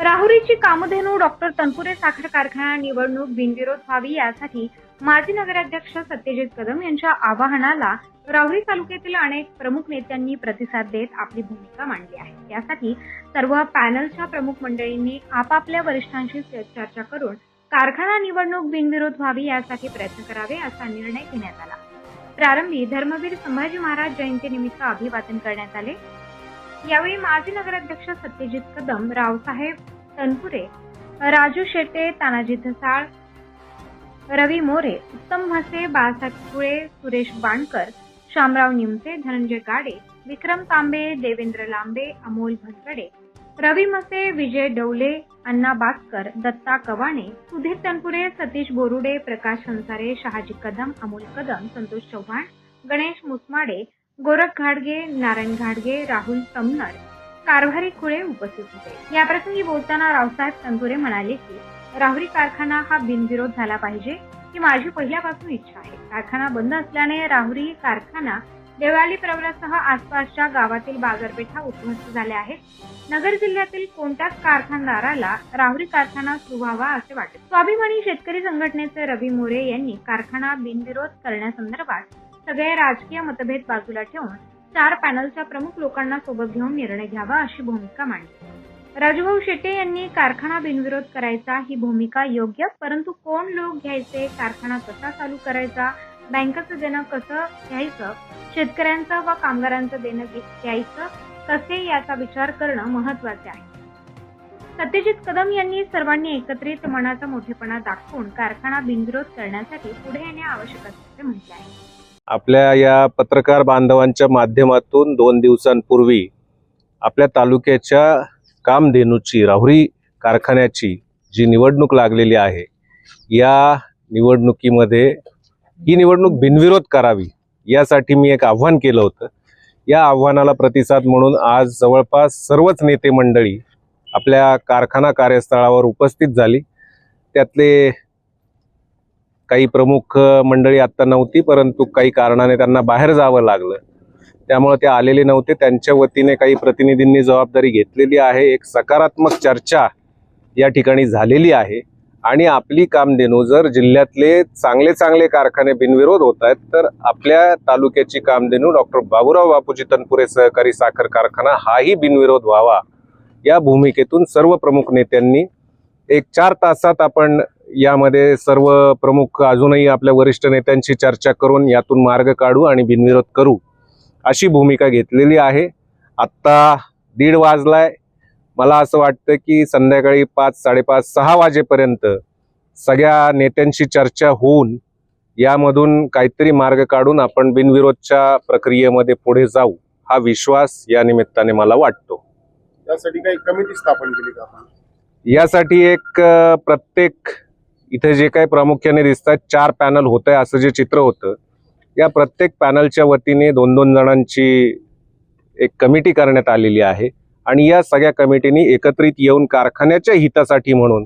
राहुरीची Kamdhenu doctor Tanpure साखर कारखाना निवडणूक बिनविरोध व्हावी यासाठी माजी नगराध्यक्ष सत्यजित कदम यांच्या आवाहनाला राहुरी तालुक्यातील अनेक प्रमुख नेत्यांनी प्रतिसाद देत आपली भूमिका मांडली आहे. यासाठी सर्व पॅनलच्या प्रमुख मंडळींनी आपापल्या वरिष्ठांशी चर्चा करून कारखाना निवडणूक बिनविरोध व्हावी यासाठी प्रयत्न करावे असा निर्णय घेण्यात आला. प्रारंभी धर्मवीर संभाजी महाराज जयंतीनिमित्त अभिवादन करण्यात आले. यावेळी माजी नगराध्यक्ष सत्यजित कदम रावसाहेब तनपुरे राजू शेटे तानाजी धसाळ रवी मोरे उत्तम म्हसे बाळासाहेब कुळे सुरेश बाणकर शामराव निमसे धनंजय गाडे विक्रम तांबे देवेंद्र लांबे अमोल भटकडे रवी मसे विजय डवले अण्णा बास्कर दत्ता कवाणे सुधीर तनपुरे सतीश बोरुडे प्रकाश हंसारे शहाजी कदम अमोल कदम संतोष चव्हाण गणेश मुसमाडे गोरख घाडगे नारायण घाडगे राहुल तमनर कारभारी खुळे उपस्थित होते. याप्रसंगी बोलताना रावसाहेब तनपुरे म्हणाले की राहुरी कारखाना हा बिनविरोध झाला पाहिजे ही माझी पहिल्यापासून इच्छा आहे. कारखाना बंद असल्याने राहुरी कारखाना देवळाली प्रवरासह आसपासच्या गावातील बाजारपेठा उद्ध्वस्त झाल्या आहेत. नगर जिल्ह्यातील कोणत्याच कारखानदाराला राहुरी कारखाना सुरू व्हावा असे वाटते. स्वाभिमानी शेतकरी संघटनेचे रवी मोरे यांनी कारखाना बिनविरोध करण्यासंदर्भात सगळे राजकीय मतभेद बाजूला ठेवून चार पॅनलच्या प्रमुख लोकांना सोबत घेऊन निर्णय घ्यावा अशी भूमिका मांडली. राजूभाऊ शेट्टे यांनी कारखाना बिनविरोध करायचा ही भूमिका योग्य परंतु कोण लोक घ्यायचे कारखाना कसा चालू करायचा बँकेचं देणं कसं घ्यायचं शेतकऱ्यांचं व कामगारांचं देणं घ्यायचं कसे याचा विचार करणं महत्त्वाचे आहे. सत्यजित कदम यांनी सर्वांनी एकत्रित मनाचा मोठेपणा दाखवून कारखाना बिनविरोध करण्यासाठी पुढे येणे आवश्यक असल्याचे म्हटले आहे. आपल्या या पत्रकार बांधवांच्या माध्यमातून दोन दिवसांपूर्वी आपल्या तालुक्याच्या कामधेनूची राहुरी कारखान्याची जी निवडणूक लागलेली आहे या निवडणुकीमध्ये ही निवडणूक बिनविरोध करावी यासाठी मी एक आव्हान केलं होतं. या आव्हानाला प्रतिसाद म्हणून आज जवळपास सर्वच नेते मंडळी आपल्या कारखाना कार्यस्थळावर उपस्थित झाली. त्यातले काही प्रमुख मंडळी आत्ता नव्हती परंतु काही कारणाने त्यांना बाहेर जावं लागलं. त्यामुळे ते आलेले नव्हते. त्यांच्या वतीने काही प्रतिनिधींनी जबाबदारी घेतलेली आहे. एक सकारात्मक चर्चा या ठिकाणी झालेली आहे. आणि आपली कामधेनू जर जिल्ह्यातले चांगले चांगले कारखाने बिनविरोध होत आहेत तर आपल्या तालुक्याची कामधेनू डॉक्टर बाबुराव बापूजी तनपुरे सहकारी साखर कारखाना हाही बिनविरोध व्हावा. या भूमिकेतून सर्व प्रमुख नेत्यांनी एक चार तासात आपण यामध्ये सर्व प्रमुख अजूनही आपल्या वरिष्ठ नेत्यांशी चर्चा करून यातून मार्ग काढू आणि बिनविरोध करू अशी भूमिका घेतलेली आहे. आत्ता दीड वाजलाय. मला असं वाटतं की संध्याकाळी पाच साडेपाच सहा वाजेपर्यंत सगळ्या नेत्यांशी चर्चा होऊन यामधून काहीतरी मार्ग काढून आपण बिनविरोधच्या प्रक्रियेमध्ये पुढे जाऊ हा विश्वास या निमित्ताने मला वाटतो. त्यासाठी काही कमिटी स्थापन केली का यासाठी एक प्रत्येक इथे जे काही प्रामुख्याने दिसतात चार पॅनल होत आहे असं जे चित्र होतं या प्रत्येक पॅनलच्या वतीने दोन दोन जणांची एक कमिटी करण्यात आलेली आहे. आणि या सगळ्या कमिटीनी एकत्रित येऊन कारखान्याच्या हितासाठी म्हणून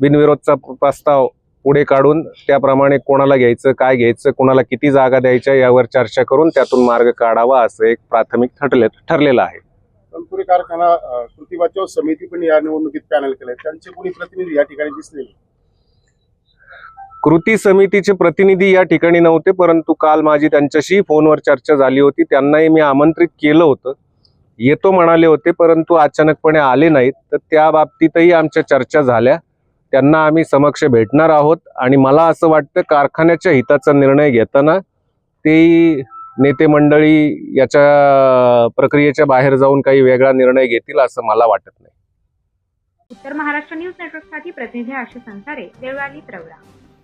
बिनविरोधचा प्रस्ताव पुढे काढून त्याप्रमाणे कोणाला घ्यायचं काय घ्यायचं कोणाला किती जागा द्यायच्या यावर चर्चा करून त्यातून मार्ग काढावा असं एक प्राथमिक ठरले ठरलेलं आहे. तनपुरी कारखाना कृती वाचव समिती पण या निवडणुकीत पॅनल केले त्यांचे कोणी प्रतिनिधी या ठिकाणी दिसले कृती समितीचे प्रतिनिधी या ठिकाणी नव्हते परंतु काल माझी त्यांच्याशी फोनवर चर्चा झाली होती. त्यांनाही मी आमंत्रित केलं होतं. येतो म्हणाले होते परंतु अचानकपणे आले नाहीत. तर त्या बाबतीतही आमच्या चर्चा झाल्या. त्यांना आम्ही समक्ष भेटणार आहोत आणि मला असं वाटतं कारखान्याच्या हिताचा निर्णय घेताना तेही नेते मंडळी याच्या प्रक्रियेच्या बाहेर जाऊन काही वेगळा निर्णय घेतील असं मला वाटत नाही. उत्तर महाराष्ट्र न्यूज नेटवर्कसाठी प्रतिनिधी आशिष संसारे देवळाली प्रवरा.